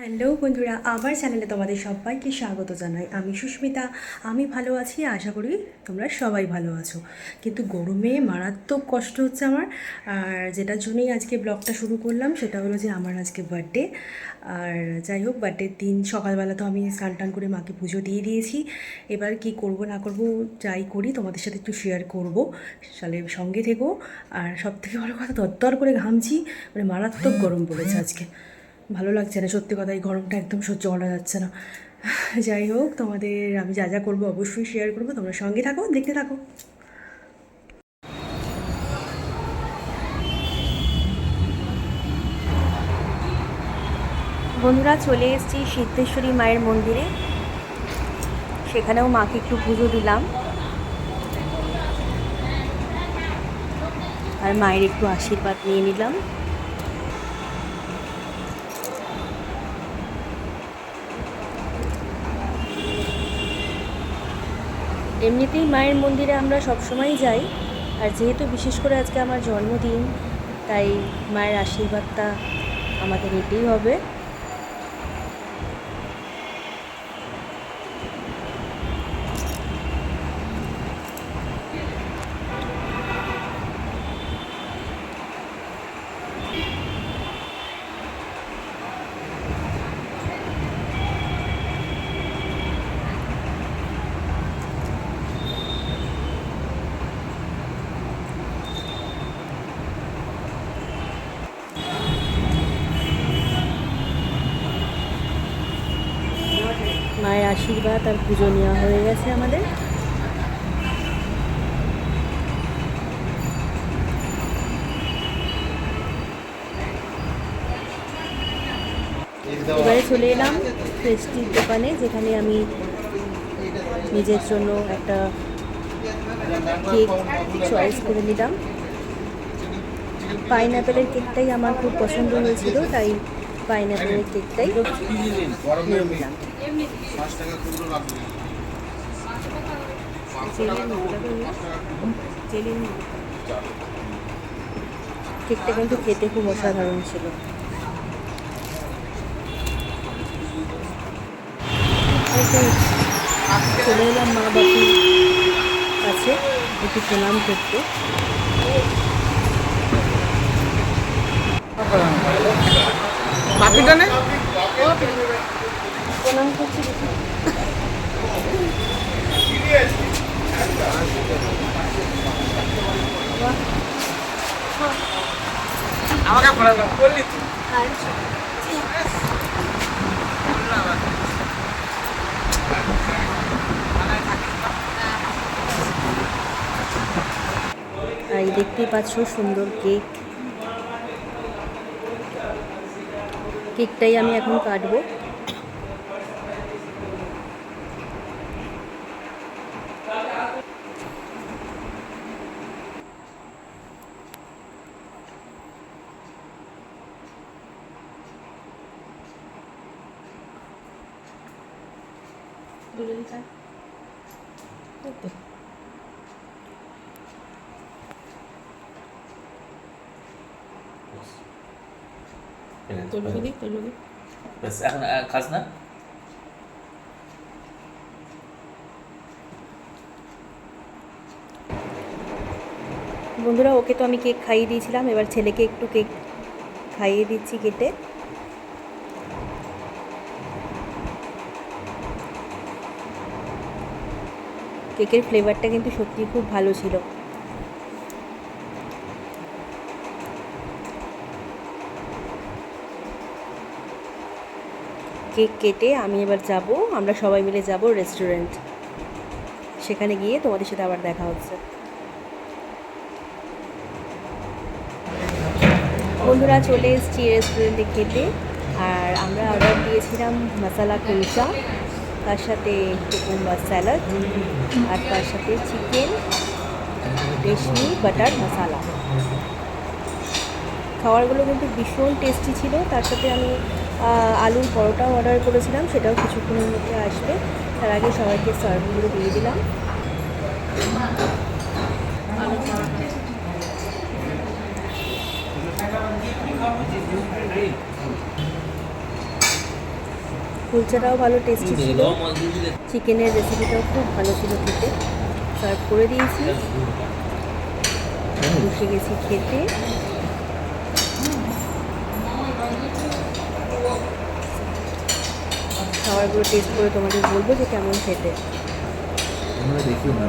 Hello বন্ধুরা, আমার চ্যানেলে তোমাদের সবাইকে স্বাগত জানাই। আমি সুস্মিতা, আমি ভালো আছি, আশা করি তোমরা সবাই ভালো আছো। কিন্তু গরমে মারাত্মক কষ্ট হচ্ছে আমার। আর যেটার জন্যই আজকে ব্লগটা শুরু করলাম, সেটা হলো যে আমার আজকে বার্থডে আর যাই হোক বার্থডের দিন, সকালবেলা তো আমি স্নান টান করে মাকে পুজো দিয়ে দিয়েছি। এবার কি করব, না করব, যাই করি, তোমাদের সাথে একটু শেয়ার করব। তাহলে সঙ্গে থেকো। আর সব থেকে বড় কথা তত্তর করে ঘামছি মানে মারাত্মক গরম পড়েছে আজকে। ভালো লাগছে না। সত্যি কথা, এই গরমটা একদম সহ্য করা যাচ্ছে না। যাই হোক, তোমাদের আমি যা যা করব অবশ্যই শেয়ার করব। তোমরা সঙ্গে থাকো, দেখতে থাকো। বন্ধুরা, চলে এসেছি সিদ্ধেশ্বরী মায়ের মন্দিরে। সেখানেও মাকে একটু পুজো দিলাম। আর মায়ের একটু আশীর্বাদ নিয়ে নিলাম। এমনিতেই মায়ের মন্দিরে আমরা সবসময় যাই। আর যেহেতু বিশেষ করে আজকে আমার জন্মদিন, তাই মায়ের আশীর্বাদটা আমাকে নিতেই হবে। মায়ের আশীর্বাদ আর পুজো নেওয়া হয়ে গেছে আমাদের। এবারে চলে এলাম পেস্ট্রির দোকানে, যেখানে আমি নিজের জন্য একটা কেক চয়েস করে নিলাম। পাইনঅ্যাপেলের কেকটাই আমার খুব পছন্দ হয়েছিল, তাই পাইনঅ্যাপেলের কেকটাই। নিলাম কেকটা কিন্তু খেতে খুব অসাধারণ ছিল। চলে এলাম মা বাপুর কাছে, একটু প্রণাম করতে। বাপিটা নে প্রণাম করছি দেখি। আমাকে করলি তুই দেখতেই পাচ্ছ সুন্দর কেক কেকটাই আমি এখন কাটবো। ব্যাস এখন আর খাস না বন্ধুরা ওকে তো আমি কেক খাইয়ে দিয়েছিলাম এবার ছেলেকে একটু কেক খাইয়ে দিচ্ছি কেটে। কেকের ফ্লেভারটা কিন্তু সত্যি খুব ভালো ছিল। কেক কেটে আমি এবার যাব, আমরা সবাই মিলে যাব রেস্টুরেন্ট সেখানে গিয়ে তোমাদের সাথে আবার দেখা হচ্ছে। বন্ধুরা, চলে এসেছি রেস্টুরেন্টে খেতে, আর আমরা অর্ডার দিয়েছিলাম মশালা কুলচা তার সাথে কুকুম্বার স্যালাড আর তার সাথে চিকেন রেশমি বাটার মশালা খাবারগুলো কিন্তু ভীষণ টেস্টি ছিল, তার সাথে আমি আলুর পরোটাও অর্ডার করেছিলাম সেটাও কিছুক্ষণের মধ্যে আসবে। তার আগে সবাইকে সার্ভগুলো দিয়ে দিলাম। কুলচাটাও ভালো টেস্টি ছিল। চিকেনের রেসিপিটাও খুব ভালো ছিল খেতে। সার্ভ করে দিয়েছি। বসে গেছি খেতে। খাবারগুলো টেস্ট করে তোমাদের বলব যে কেমন খেতে। দেখিও না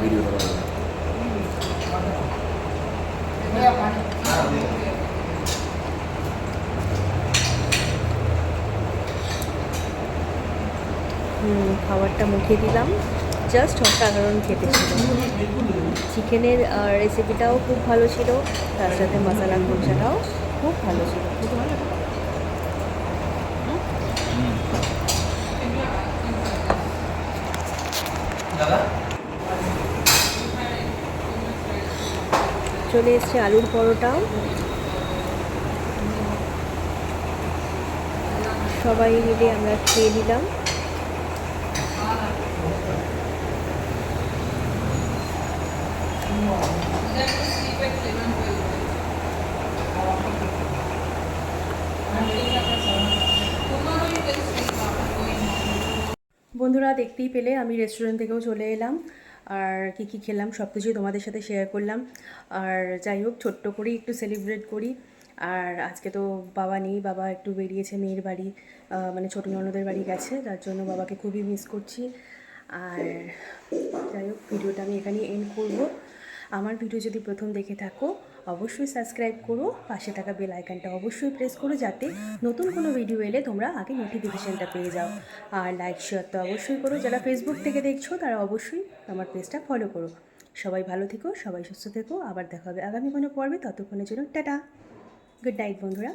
খাবারটা মুখে দিলাম। জাস্ট অসাধারণ খেতে ছিল। চিকেনের রেসিপিটাও খুব ভালো ছিল। তার সাথে মশলা কুলচাটাও খুব ভালো ছিল। চলে এসছে আলুর পরোটা। সবাই মিলে আমরা খেয়ে নিলাম। বন্ধুরা দেখতেই পেলে, আমি রেস্টুরেন্ট থেকেও চলে এলাম। আর কি কি খেলাম, সব কিছুই তোমাদের সাথে শেয়ার করলাম। আর যাই হোক, ছোট্ট করেই একটু সেলিব্রেট করি। আর আজকে তো বাবা নেই, বাবা একটু বেরিয়েছে মেয়ের বাড়ি মানে ছোটো ননদের বাড়ি গেছে তার জন্য বাবাকে খুবই মিস করছি। আর যাই হোক ভিডিওটা আমি এখানেই এন্ড করব। আমার ভিডিও যদি প্রথম দেখে থাকো, অবশ্যই সাবস্ক্রাইব করো, পাশে থাকা বেল আইকনটা অবশ্যই প্রেস করো যাতে নতুন কোনো ভিডিও এলে তোমরা আগে নোটিফিকেশানটা পেয়ে যাও। আর লাইক শেয়ার তো অবশ্যই করো। যারা ফেসবুক থেকে দেখছ, তারা অবশ্যই আমার পেজটা ফলো করো। সবাই ভালো থেকো, সবাই সুস্থ থেকো। আবার দেখা হবে আগামী কোনো পর্বে। ততক্ষণের জন্য টাটা। গুড নাইট বন্ধুরা।